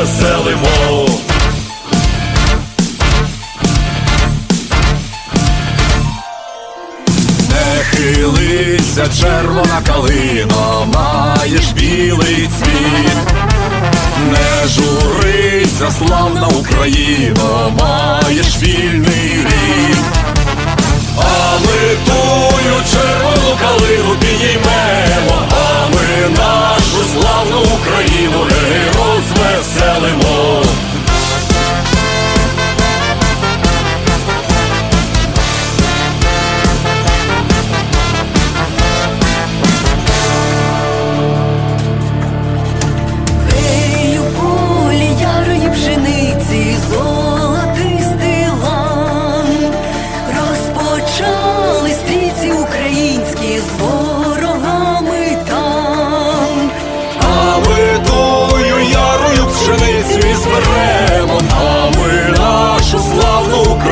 розвеселимо. Не хилися, червона калина, маєш білий цвіт. Не журися, славна Україна, маєш вільний рід.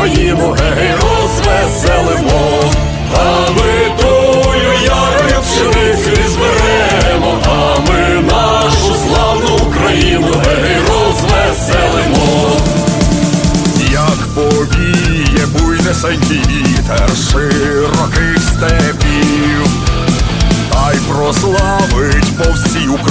Україну гей розвеселимо, а ми тую ярою пшеницю і зберемо, а ми нашу славну Україну гей розвеселимо. Як повіє буйнесенький вітер широких степів, та й прославить по всій Україні